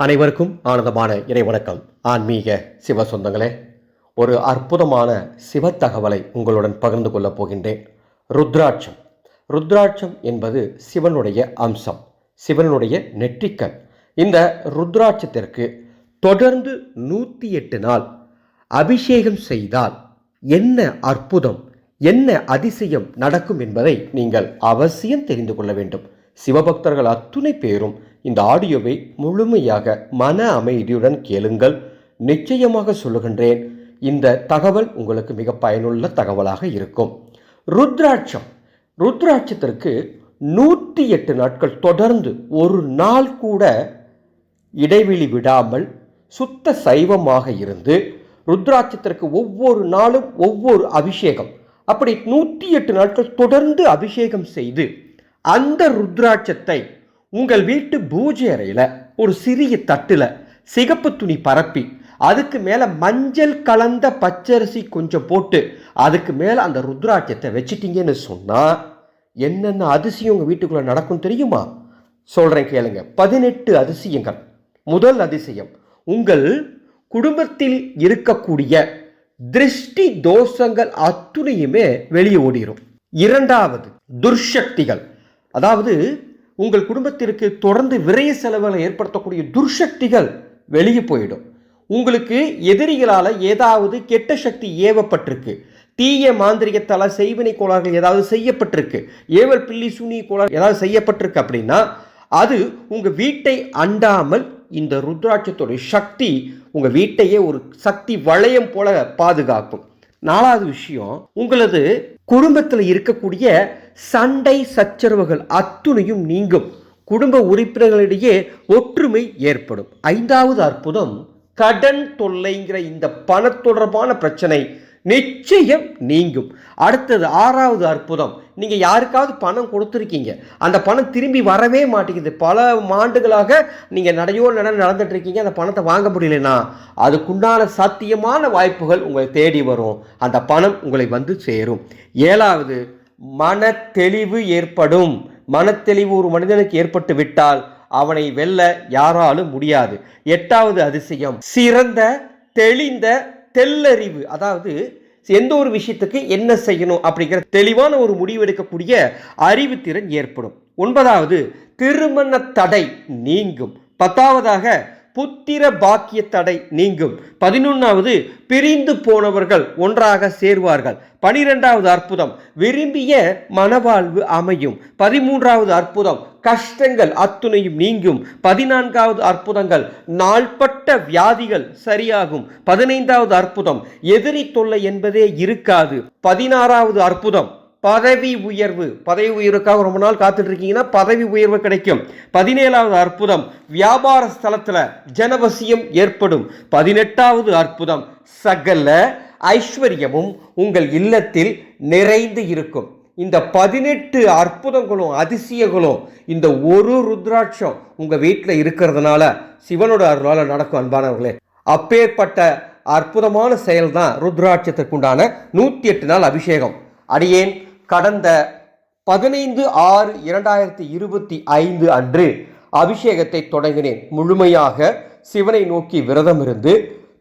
அனைவருக்கும் ஆனந்தமான இறை வணக்கம். ஆன்மீக சிவ சொந்தங்களே ஒரு அற்புதமான சிவ தகவலை உங்களுடன் பகிர்ந்து கொள்ளப் போகின்றேன். ருத்ராட்சம். ருத்ராட்சம் என்பது சிவனுடைய அம்சம் சிவனுடைய நெற்றிக்கண். இந்த ருத்ராட்சத்திற்கு தொடர்ந்து நூற்றி எட்டு நாள் அபிஷேகம் செய்தால் என்ன அற்புதம் என்ன அதிசயம் நடக்கும் என்பதை நீங்கள் அவசியம் தெரிந்து கொள்ள வேண்டும். சிவபக்தர்கள் அத்துணை பேரும் இந்த ஆடியோவை முழுமையாக மன அமைதியுடன் கேளுங்கள். நிச்சயமாக சொல்லுகின்றேன் இந்த தகவல் உங்களுக்கு மிக பயனுள்ள தகவலாக இருக்கும். ருத்ராட்சம். ருத்ராட்சத்திற்கு நூற்றி எட்டு நாட்கள் தொடர்ந்து ஒரு நாள் கூட இடைவெளி விடாமல் சுத்த சைவமாக இருந்து ருத்ராட்சத்திற்கு ஒவ்வொரு நாளும் ஒவ்வொரு அபிஷேகம் அப்படி நூற்றி எட்டு நாட்கள் தொடர்ந்து அபிஷேகம் செய்து அந்த ருத்ராட்சத்தை உங்கள் வீட்டு பூஜை அறையில் ஒரு சிறிய தட்டில் சிகப்பு துணி பரப்பி அதுக்கு மேலே மஞ்சள் கலந்த பச்சரிசி கொஞ்சம் போட்டு அதுக்கு மேலே அந்த ருத்ராட்சத்தை வச்சிட்டிங்கன்னு சொன்னால் என்னென்ன அதிசயம் உங்கள் வீட்டுக்குள்ளே நடக்கும் தெரியுமா? சொல்கிறேன் கேளுங்க. பதினெட்டு அதிசயங்கள். முதல் அதிசயம் உங்கள் குடும்பத்தில் இருக்கக்கூடிய திருஷ்டி தோஷங்கள் அத்துணையுமே வெளியே ஓடிரும். இரண்டாவது துர்சக்திகள். அதாவது உங்கள் குடும்பத்திற்கு தொடர்ந்து விரைய செலவுகளை ஏற்படுத்தக்கூடிய துர்சக்திகள் வெளியே போயிடும். உங்களுக்கு எதிரிகளால் ஏதாவது கெட்ட சக்தி ஏவப்பட்டிருக்கு. தீய மாந்திரிகத்தால் செய்வினை கோளாறுகள் ஏதாவது செய்யப்பட்டிருக்கு. ஏவல் பில்லி சுனி கோளாறு ஏதாவது செய்யப்பட்டிருக்கு அப்படின்னா அது உங்கள் வீட்டை அண்டாமல் இந்த ருத்ராட்சத்துடைய சக்தி உங்கள் வீட்டையே ஒரு சக்தி வளையம் போல பாதுகாக்கும். நாலாவது விஷயம் உங்களது குடும்பத்தில் இருக்கக்கூடிய சண்டை சச்சரவுகள் அத்துணையும் நீங்கும். குடும்ப உறுப்பினர்களிடையே ஒற்றுமை ஏற்படும். ஐந்தாவது அற்புதம் கடன் தொல்லைங்கிற இந்த பண தொடர்பான பிரச்சனை நிச்சயம் நீங்கும். அடுத்தது ஆறாவது அற்புதம் நீங்க யாருக்காவது பணம் கொடுத்துருக்கீங்க. அந்த பணம் திரும்பி வரவே மாட்டேங்குது. பல ஆண்டுகளாக நீங்க நடையோ நட நடந்துட்டு இருக்கீங்க அந்த பணத்தை வாங்க முடியலனா அதுக்குண்டான சாத்தியமான வாய்ப்புகள் உங்களை தேடி வரும். அந்த பணம் உங்களை வந்து சேரும். ஏழாவது மன தெளிவு ஏற்படும். மனத்தெளிவு ஒரு மனிதனுக்கு ஏற்பட்டு விட்டால் அவனை வெல்ல யாராலும் முடியாது. எட்டாவது அதிசயம் சிறந்த தெளிந்த தெல்லறிவு. அதாவது எந்த ஒரு விஷயத்துக்கு என்ன செய்யணும் அப்படிங்கிற தெளிவான ஒரு முடிவு எடுக்கக்கூடிய அறிவுத்திறன் ஏற்படும். ஒன்பதாவது திருமண தடை நீங்கும். பத்தாவதாக புத்திர பாக்கிய தடை நீங்கும். பதினொன்றாவது பிரிந்து போனவர்கள் ஒன்றாக சேர்வார்கள். பனிரெண்டாவது அற்புதம் விரும்பிய மனவாழ்வு அமையும். பதிமூன்றாவது அற்புதம் கஷ்டங்கள் அத்துணையும் நீங்கும். பதினான்காவது அற்புதங்கள் நாள்பட்ட வியாதிகள் சரியாகும். பதினைந்தாவது அற்புதம் எதிரி தொல்லை என்பதே இருக்காது. பதினாறாவது அற்புதம் பதவி உயர்வு. பதவி உயர்வுக்காக ரொம்ப நாள் காத்துட்டு இருக்கீங்கன்னா பதவி உயர்வு கிடைக்கும். பதினேழாவது அற்புதம். வியாபார ஸ்தலத்தில் ஜனவசியம் ஏற்படும். பதினெட்டாவது அற்புதம். சகல ஐஸ்வர்யமும் உங்கள் இல்லத்தில் நிறைந்து இருக்கும். இந்த பதினெட்டு அற்புதங்களும் அதிசயங்களும் இந்த ஒரு ருத்ராட்சம் உங்கள் வீட்டில் இருக்கிறதுனால சிவனோட அருளால் நடக்கும் அன்பானவர்களே. அப்பேற்பட்ட அற்புதமான செயல் தான் ருத்ராட்சத்திற்குண்டான நூற்றி எட்டு நாள் அபிஷேகம். அடியேன் கடந்த பதினைந்து ஆறு இரண்டாயிரத்தி இருபத்தி ஐந்து அன்று அபிஷேகத்தை தொடங்கினேன். முழுமையாக சிவனை நோக்கி விரதம் இருந்து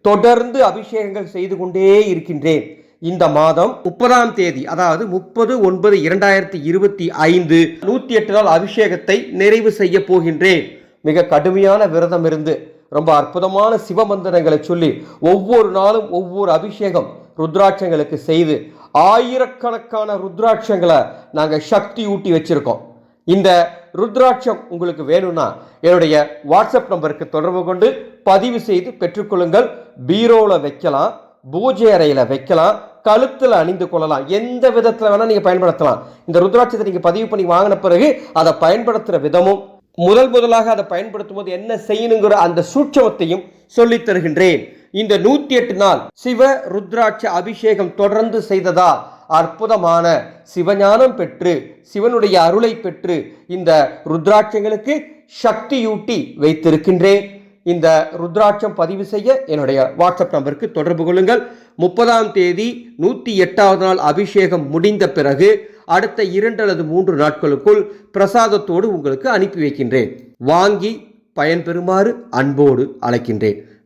தொடர்ந்து அபிஷேகங்கள் செய்து கொண்டே இருக்கின்றேன். இந்த மாதம் முப்பதாம் தேதி அதாவது முப்பது ஒன்பது இரண்டாயிரத்தி இருபத்தி ஐந்து நூற்றி எட்டு நாள் அபிஷேகத்தை நிறைவு செய்ய போகின்றேன். மிக கடுமையான விரதம் இருந்து ரொம்ப அற்புதமான சிவமந்திரங்களை சொல்லி ஒவ்வொரு நாளும் ஒவ்வொரு அபிஷேகம் ருத்ராட்சங்களுக்கு செய்து ஆயிரக்கணக்கான ருத்ராட்சங்களை நாங்கள் சக்தி ஊட்டி வச்சுருக்கோம். இந்த ருத்ராட்சம் உங்களுக்கு வேணும்னா என்னுடைய வாட்ஸ்அப் நம்பருக்கு தொடர்பு கொண்டு பதிவு செய்து பெற்றுக்கொள்ளுங்கள். பீரோவில் வைக்கலாம் பூஜை அறையில் வைக்கலாம் கழுத்தில் அணிந்து கொள்ளலாம். எந்த விதத்தில் வேணால் நீங்கள் பயன்படுத்தலாம். இந்த ருத்ராட்சத்தை நீங்கள் பதிவு பண்ணி வாங்கின பிறகு அதை பயன்படுத்துகிற விதமும் முதல் முதலாக அதை பயன்படுத்தும் போது என்ன செய்யணுங்கிற அந்த சூட்சமத்தையும் சொல்லித் தருகின்றேன். இந்த நூத்தி எட்டு நாள் சிவ ருத்ராட்ச அபிஷேகம் தொடர்ந்து செய்ததால் அற்புதமான சிவஞானம் பெற்று சிவனுடைய அருளை பெற்று இந்த ருத்ராட்சங்களுக்கு சக்தியூட்டி வைத்திருக்கின்றேன். இந்த ருத்ராட்சம் பதிவு செய்ய என்னுடைய வாட்ஸ்அப் நம்பருக்கு தொடர்பு கொள்ளுங்கள். முப்பதாம் தேதி நூற்றி எட்டாவது நாள் அபிஷேகம் முடிந்த பிறகு அடுத்த இரண்டு அல்லது மூன்று நாட்களுக்குள் பிரசாதத்தோடு உங்களுக்கு அனுப்பி வைக்கின்றேன். வாங்கி பயன்பெறுமாறு அன்போடு அழைக்கின்றேன்.